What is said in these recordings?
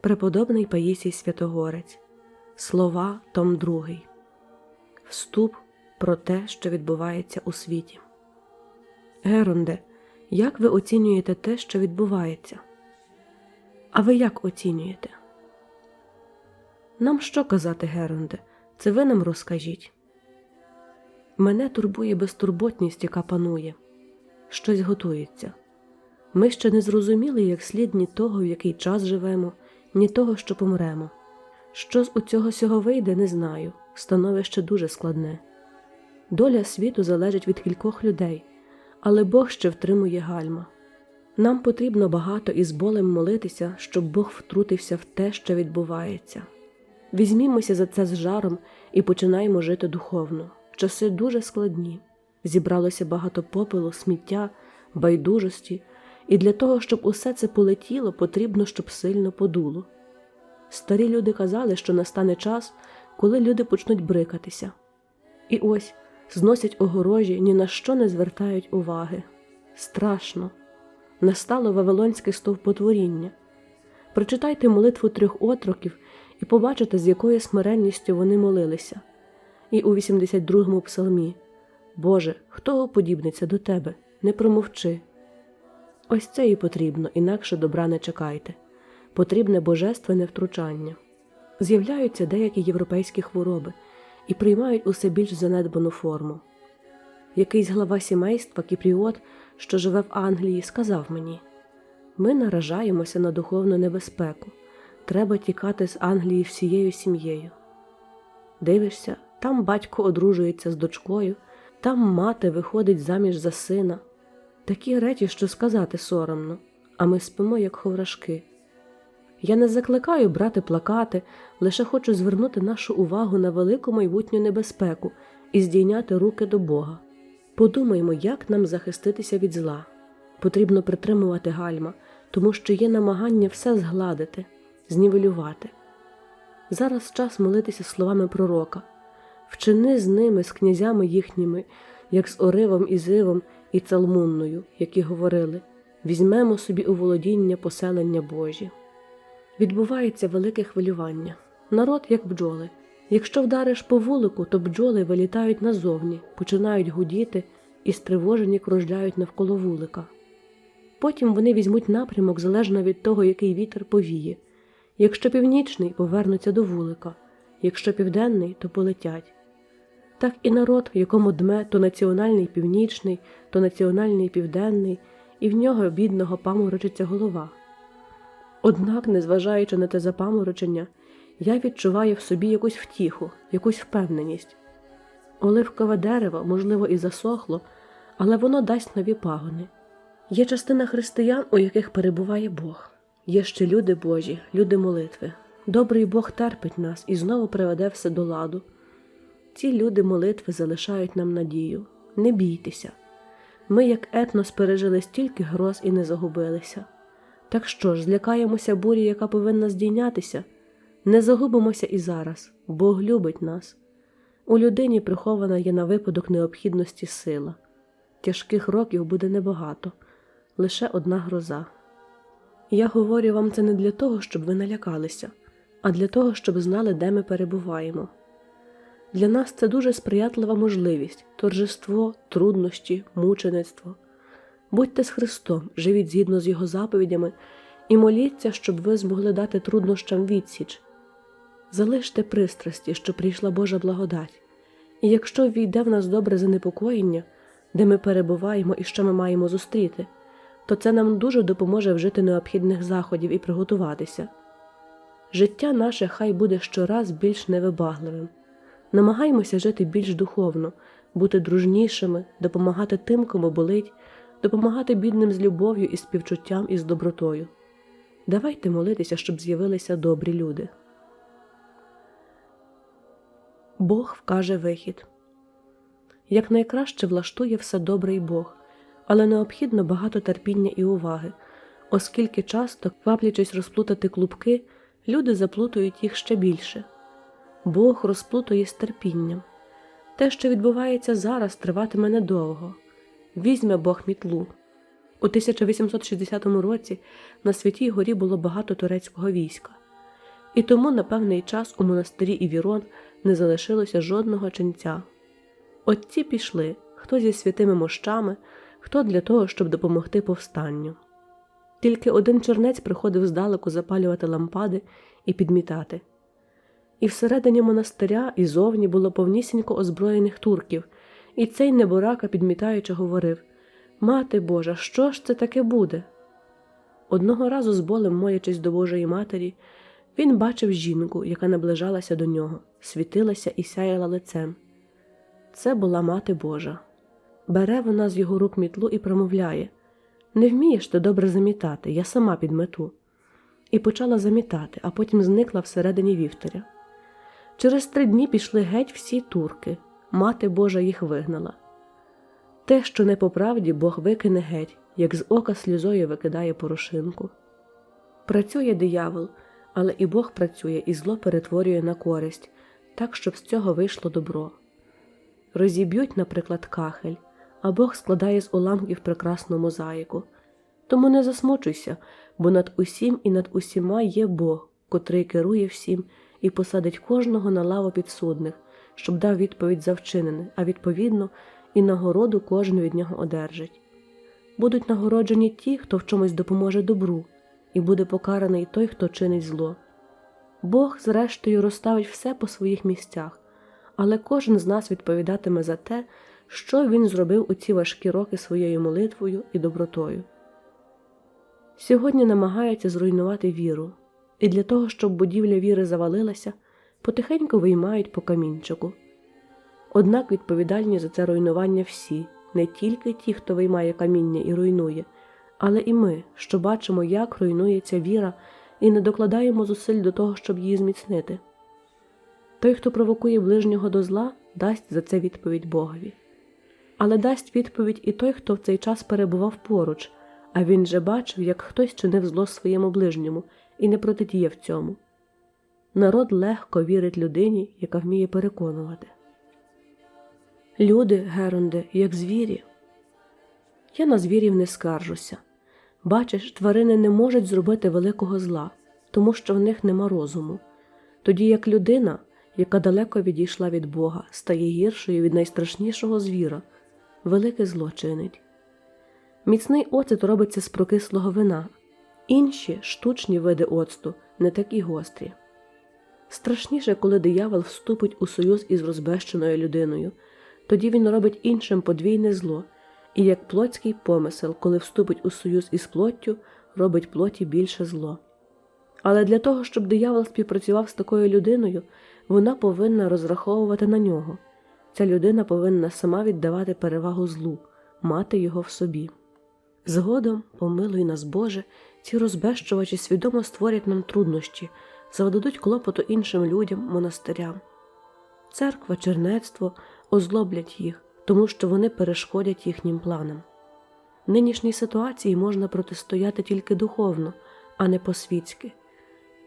Преподобний Паїсій Святогорець, Слова, Том 2. Вступ про те, що відбувається у світі. Геронде, як ви оцінюєте те, що відбувається? А ви як оцінюєте? Нам що казати, Геронде? Це ви нам розкажіть. Мене турбує безтурботність, яка панує. Щось готується. Ми ще не зрозуміли як слід ні того, в який час живемо, ні того, що помремо. Що з цього сього вийде, не знаю. Становище дуже складне. Доля світу залежить від кількох людей, але Бог ще втримує гальма. Нам потрібно багато і з болем молитися, щоб Бог втрутився в те, що відбувається. Візьмімося за це з жаром і починаємо жити духовно. Часи дуже складні. Зібралося багато попелу, сміття, байдужості, і для того, щоб усе це полетіло, потрібно, щоб сильно подуло. Старі люди казали, що настане час, коли люди почнуть брикатися. І ось зносять огорожі, ні на що не звертають уваги. Страшно. Настало Вавилонське стовпотворіння. Прочитайте молитву трьох отроків і побачите, з якою смиренністю вони молилися. І у 82-му псалмі Боже, хто уподібниться до тебе? Не промовчи. Ось це і потрібно, інакше добра не чекайте. Потрібне божественне втручання. З'являються деякі європейські хвороби і приймають усе більш занедбану форму. Якийсь глава сімейства, кіпріот, що живе в Англії, сказав мені ми наражаємося на духовну небезпеку. Треба тікати з Англії всією сім'єю. Дивишся, там батько одружується з дочкою, там мати виходить заміж за сина. Такі речі, що сказати соромно, а ми спимо, як ховрашки. Я не закликаю брати плакати, лише хочу звернути нашу увагу на велику майбутню небезпеку і здійняти руки до Бога. Подумаймо, як нам захиститися від зла. Потрібно притримувати гальма, тому що є намагання все згладити, знівелювати. Зараз час молитися словами пророка вчини з ними, з князями їхніми, як з Оривом і Зивом і Цалмунною, які говорили візьмемо собі у володіння поселення Божі. Відбувається велике хвилювання. Народ, як бджоли. Якщо вдариш по вулику, то бджоли вилітають назовні, починають гудіти і стривожені кружляють навколо вулика. Потім вони візьмуть напрямок залежно від того, який вітер повіє. Якщо північний, повернуться до вулика, якщо південний, то полетять. Так і народ, в якому дме то національний північний, то національний південний, і в нього бідного паморочиться голова. Однак, незважаючи на те запаморочення, я відчуваю в собі якусь втіху, якусь впевненість. Оливкове дерево, можливо, і засохло, але воно дасть нові пагони. Є частина християн, у яких перебуває Бог. Є ще люди Божі, люди молитви. Добрий Бог терпить нас і знову приведе все до ладу. Ці люди молитви залишають нам надію. Не бійтеся. Ми, як етнос, пережили стільки гроз і не загубилися. Так що ж, злякаємося бурі, яка повинна здійнятися? Не загубимося і зараз, Бог любить нас. У людині прихована є на випадок необхідності сила. Тяжких років буде небагато, лише одна гроза. Я говорю вам це не для того, щоб ви налякалися, а для того, щоб знали, де ми перебуваємо. Для нас це дуже сприятлива можливість, торжество, труднощі, мучеництво. Будьте з Христом, живіть згідно з Його заповідями і моліться, щоб ви змогли дати труднощам відсіч. Залиште пристрасті, що прийшла Божа благодать, і якщо війде в нас добре занепокоєння, де ми перебуваємо і що ми маємо зустріти, то це нам дуже допоможе вжити необхідних заходів і приготуватися. Життя наше хай буде щораз більш невибагливим. Намагаймося жити більш духовно, бути дружнішими, допомагати тим, кому болить, допомагати бідним з любов'ю і співчуттям і з добротою. Давайте молитися, щоб з'явилися добрі люди. Бог вкаже вихід. Як найкраще влаштує все добрий Бог, але необхідно багато терпіння і уваги, оскільки часто, кваплячись розплутати клубки, люди заплутують їх ще більше. Бог розплутує з терпінням. Те, що відбувається зараз, триватиме недовго. Візьме Бог мітлу. У 1860 році на Святій Горі було багато турецького війська. і тому на певний час у монастирі Івірон не залишилося жодного ченця. Отці пішли хто зі святими мощами, хто для того, щоб допомогти повстанню. Тільки один чернець приходив здалеку запалювати лампади і підмітати. І всередині монастиря і зовні було повнісінько озброєних турків, і цей неборака, підмітаючи, говорив Мати Божа, що ж це таке буде? Одного разу, з болем моячись до Божої Матері, він бачив жінку, яка наближалася до нього, світилася і сяяла лицем. Це була мати Божа. Бере вона з його рук мітлу і промовляє Не вмієш ти добре замітати, я сама підмету. І почала замітати, а потім зникла всередині вівтаря. Через три дні пішли геть всі турки, мати Божа їх вигнала. Те, що не по правді, Бог викине геть, як з ока сльозою викидає порошинку. Працює диявол, але і Бог працює і зло перетворює на користь, так, щоб з цього вийшло добро. Розіб'ють, наприклад, кахель, а Бог складає з уламків прекрасну мозаїку. Тому не засмучуйся, бо над усім і над усіма є Бог, котрий керує всім і посадить кожного на лаву підсудних, щоб дав відповідь за вчинене, а відповідно і нагороду кожен від нього одержить. Будуть нагороджені ті, хто в чомусь допоможе добру, і буде покараний той, хто чинить зло. Бог, зрештою, розставить все по своїх місцях, але кожен з нас відповідатиме за те, що він зробив у ці важкі роки своєю молитвою і добротою. Сьогодні намагаються зруйнувати віру, і для того, щоб будівля віри завалилася, потихеньку виймають по камінчику. Однак відповідальні за це руйнування всі, не тільки ті, хто виймає каміння і руйнує, але і ми, що бачимо, як руйнується віра, і не докладаємо зусиль до того, щоб її зміцнити. Той, хто провокує ближнього до зла, дасть за це відповідь Богові. Але дасть відповідь і той, хто в цей час перебував поруч, а він же бачив, як хтось чинив зло своєму ближньому і не протидіяв цьому. Народ легко вірить людині, яка вміє переконувати. Люди, Геронде, як звірі. Я на звірів не скаржуся. Бачиш, тварини не можуть зробити великого зла, тому що в них нема розуму. Тоді як людина, яка далеко відійшла від Бога, стає гіршою від найстрашнішого звіра, велике зло чинить. Міцний оцет робиться з прокислого вина, інші штучні види оцту не такі гострі. Страшніше, коли диявол вступить у союз із розбещеною людиною, тоді він робить іншим подвійне зло, і як плотський помисел, коли вступить у союз із плоттю, робить плоті більше зло. Але для того, щоб диявол співпрацював з такою людиною, вона повинна розраховувати на нього. Ця людина повинна сама віддавати перевагу злу, мати його в собі. Згодом, помилуй нас, Боже, ці розбещувачі свідомо створять нам труднощі, завдадуть клопоту іншим людям, монастирям. Церква, чернецтво озлоблять їх, тому що вони перешкодять їхнім планам. Нинішній ситуації можна протистояти тільки духовно, а не по-світськи.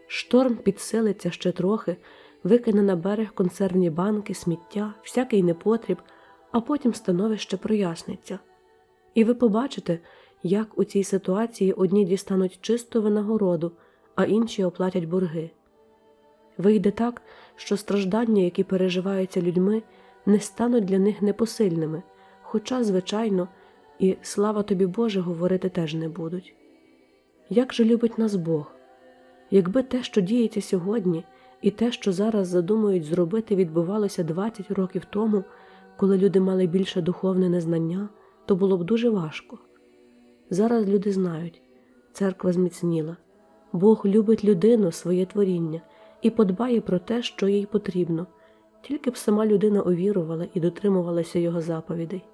Шторм підсилиться ще трохи, викине на берег консервні банки, сміття, всякий непотріб, а потім становище проясниться. І ви побачите, як у цій ситуації одні дістануть чисту винагороду, а інші оплатять борги. Вийде так, що страждання, які переживаються людьми, не стануть для них непосильними, хоча, звичайно, і слава тобі Боже говорити теж не будуть. Як же любить нас Бог? Якби те, що діється сьогодні, і те, що зараз задумують зробити, відбувалося 20 років тому, коли люди мали більше духовне незнання, то було б дуже важко. Зараз люди знають, церква зміцніла, Бог любить людину, своє творіння і подбає про те, що їй потрібно, тільки б сама людина увірувала і дотримувалася його заповідей.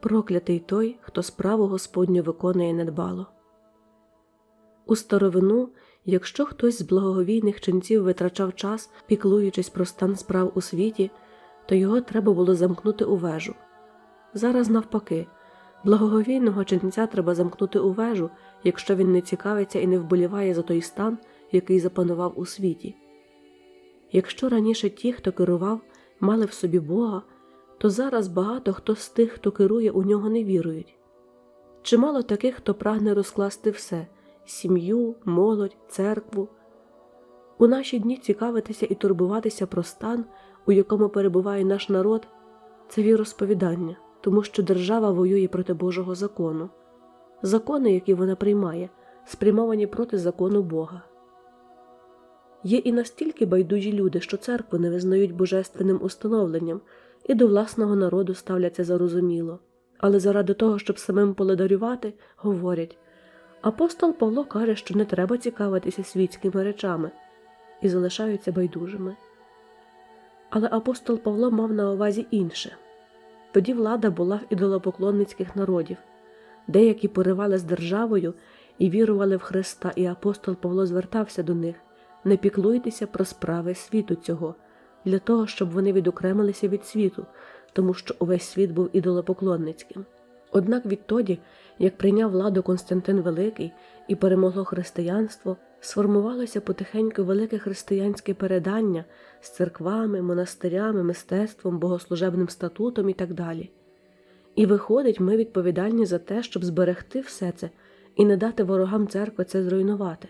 Проклятий той, хто справу Господню виконує недбало. У старовину, якщо хтось з благоговійних ченців витрачав час, піклуючись про стан справ у світі, то його треба було замкнути у вежу. Зараз, навпаки, благоговійного ченця треба замкнути у вежу, якщо він не цікавиться і не вболіває за той стан, який запанував у світі. Якщо раніше ті, хто керував, мали в собі Бога, то зараз багато хто з тих, хто керує, у нього не вірують. Чимало таких, хто прагне розкласти все сім'ю, молодь, церкву, У наші дні цікавитися і турбуватися про стан, у якому перебуває наш народ, це віросповідання, тому що держава воює проти Божого закону. Закони, які вона приймає, спрямовані проти закону Бога. Є і настільки байдужі люди, що церкву не визнають божественним установленням і до власного народу ставляться зарозуміло, але заради того, щоб самим полодарювати, говорять апостол Павло каже, що не треба цікавитися світськими речами і залишаються байдужими. Але апостол Павло мав на увазі інше тоді влада була в ідолопоклонницьких народів, деякі поривали з державою і вірували в Христа, і апостол Павло звертався до них не піклуйтеся про справи світу цього, для того, щоб вони відокремилися від світу, тому що увесь світ був ідолопоклонницьким. Однак відтоді, як прийняв владу Константин Великий і перемогло християнство, сформувалося потихеньку велике християнське передання з церквами, монастирями, мистецтвом, богослужебним статутом і так далі. І виходить, ми відповідальні за те, щоб зберегти все це і не дати ворогам церкви це зруйнувати.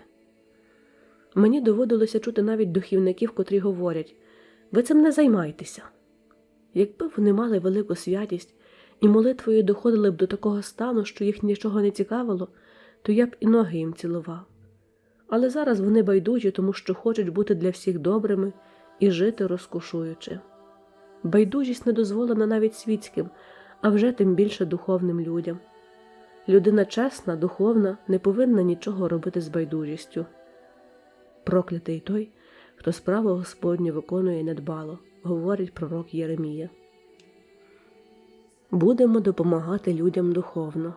Мені доводилося чути навіть духівників, котрі говорять ви цим не займайтеся. Якби вони мали велику святість і молитвою доходили б до такого стану, що їх нічого не цікавило, то я б і ноги їм цілував. Але зараз вони байдужі, тому що хочуть бути для всіх добрими і жити розкошуючи. Байдужість не дозволена навіть світським, а вже тим більше духовним людям. Людина чесна, духовна, не повинна нічого робити з байдужістю. Проклятий той, хто справу Господню виконує недбало, говорить пророк Єремія. Будемо допомагати людям духовно.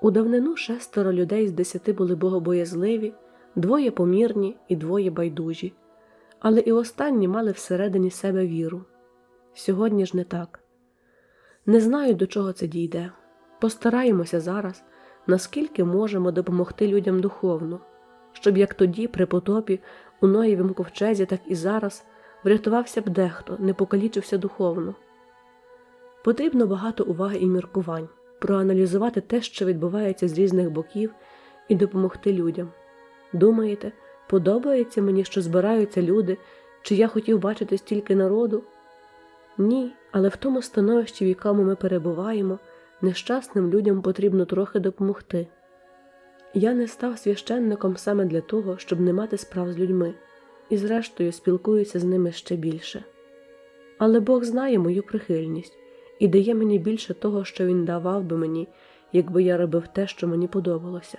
У давнину шестеро людей з десяти були богобоязливі, двоє помірні і двоє байдужі, але і останні мали всередині себе віру. Сьогодні ж не так. Не знаю, до чого це дійде. Постараємося зараз, наскільки можемо допомогти людям духовно, щоб як тоді, при потопі, у Ноєвім ковчезі, так і зараз врятувався б дехто, не покалічився духовно. Потрібно багато уваги і міркувань, проаналізувати те, що відбувається з різних боків, і допомогти людям. Думаєте, подобається мені, що збираються люди, чи я хотів бачити стільки народу? Ні, але в тому становищі, в якому ми перебуваємо, нещасним людям потрібно трохи допомогти. Я не став священником саме для того, щоб не мати справ з людьми, і, зрештою, спілкуюся з ними ще більше. Але Бог знає мою прихильність і дає мені більше того, що Він давав би мені, якби я робив те, що мені подобалося.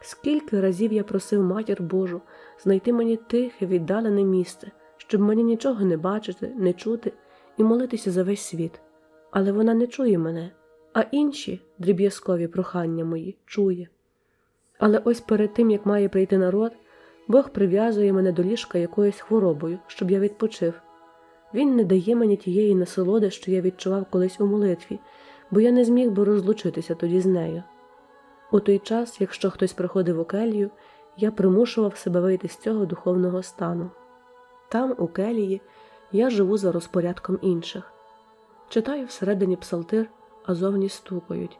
Скільки разів я просив матір Божу знайти мені тихе, віддалене місце, щоб мені нічого не бачити, не чути і молитися за весь світ, але вона не чує мене, а інші дріб'язкові прохання мої чує. Але ось перед тим, як має прийти народ, Бог прив'язує мене до ліжка якоюсь хворобою, щоб я відпочив. Він не дає мені тієї насолоди, що я відчував колись у молитві, бо я не зміг би розлучитися тоді з нею. У той час, якщо хтось приходив у келію, я примушував себе вийти з цього духовного стану. Там, у келії, я живу за розпорядком інших. Читаю всередині псалтир, а зовні стукають.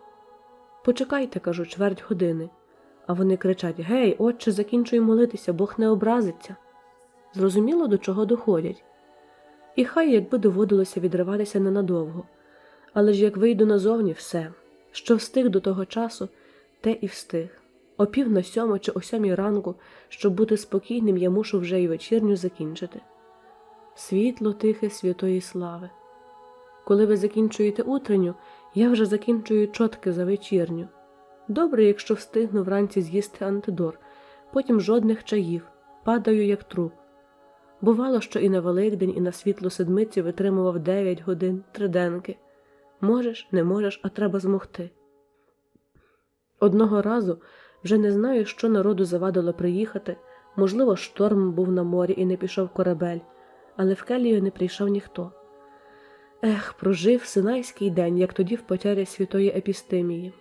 Почекайте, кажу, чверть години. А вони кричать Гей, отче, закінчуй молитися, Бог не образиться. Зрозуміло, до чого доходять. І хай якби доводилося відриватися ненадовго, але ж як вийду назовні все, що встиг до того часу, те і встиг. О пів на сьому чи о сьомій ранку, щоб бути спокійним, я мушу вже й вечірню закінчити. Світло тихе святої слави. Коли ви закінчуєте утренню, я вже закінчую чотки за вечірню. Добре, якщо встигну вранці з'їсти антидор, потім жодних чаїв, падаю, як труп. Бувало, що і на Великдень, і на світлу седмицю витримував дев'ять годин триденки. Можеш, не можеш, а треба змогти. Одного разу вже не знаю, що народу завадило приїхати, можливо, шторм був на морі і не пішов корабель, але в келію не прийшов ніхто. Ех, прожив синайський день, як тоді в потярі святої епістемії.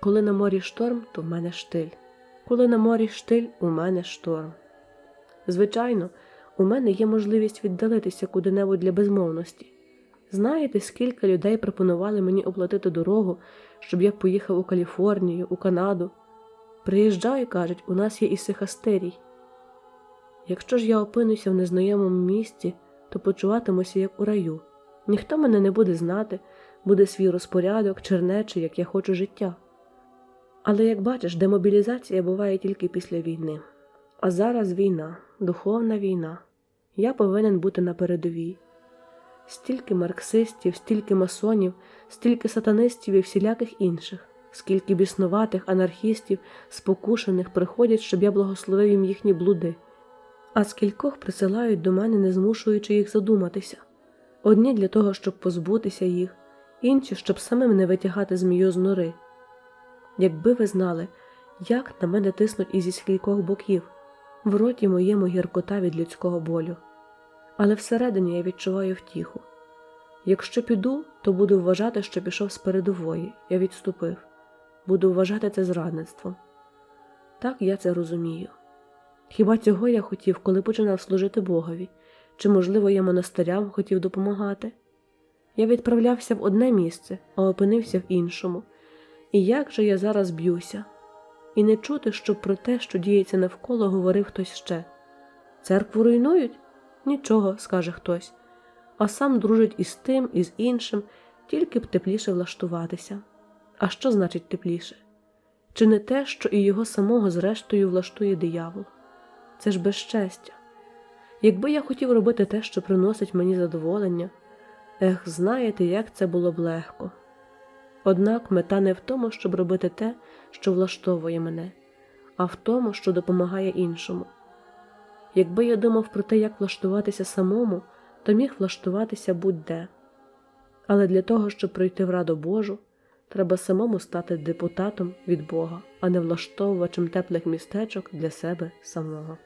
Коли на морі шторм, то в мене штиль. Коли на морі штиль, у мене шторм. Звичайно, у мене є можливість віддалитися куди-небудь для безмовності. Знаєте, скільки людей пропонували мені оплатити дорогу, щоб я поїхав у Каліфорнію, у Канаду? Приїжджай, кажуть, у нас є і сихастерій. Якщо ж я опинуся в незнайомому місці, то почуватимуся як у раю. Ніхто мене не буде знати, буде свій розпорядок, чернечий, як я хочу життя. Але як бачиш, демобілізація буває тільки після війни. А зараз війна, духовна війна. Я повинен бути на передовій. Стільки марксистів, стільки масонів, стільки сатанистів і всіляких інших, скільки біснуватих анархістів, спокушених приходять, щоб я благословив їм їхні блуди, а скількох присилають до мене, не змушуючи їх задуматися. Одні для того, щоб позбутися їх, інші, щоб самим не витягати змію з нори. Якби ви знали, як на мене тиснуть ізі скількох боків, в роті моєму гіркота від людського болю. Але всередині я відчуваю втіху. Якщо піду, то буду вважати, що пішов з передової, я відступив, буду вважати це зрадництвом. Так я це розумію. Хіба цього я хотів, коли починав служити Богові, чи, можливо, я монастирям хотів допомагати? Я відправлявся в одне місце, а опинився в іншому. І як же я зараз б'юся? І не чути, щоб про те, що діється навколо, говорив хтось ще. Церкву руйнують? Нічого, скаже хтось, а сам дружить із тим, і з іншим, тільки б тепліше влаштуватися. А що значить тепліше? Чи не те, що і його самого зрештою влаштує диявол? Це ж безчестя. Якби я хотів робити те, що приносить мені задоволення, ех, знаєте, як це було б легко. Однак мета не в тому, щоб робити те, що влаштовує мене, а в тому, що допомагає іншому. Якби я думав про те, як влаштуватися самому, то міг влаштуватися будь-де. Але для того, щоб пройти в раду Божу, треба самому стати депутатом від Бога, а не влаштовувачем теплих містечок для себе самого.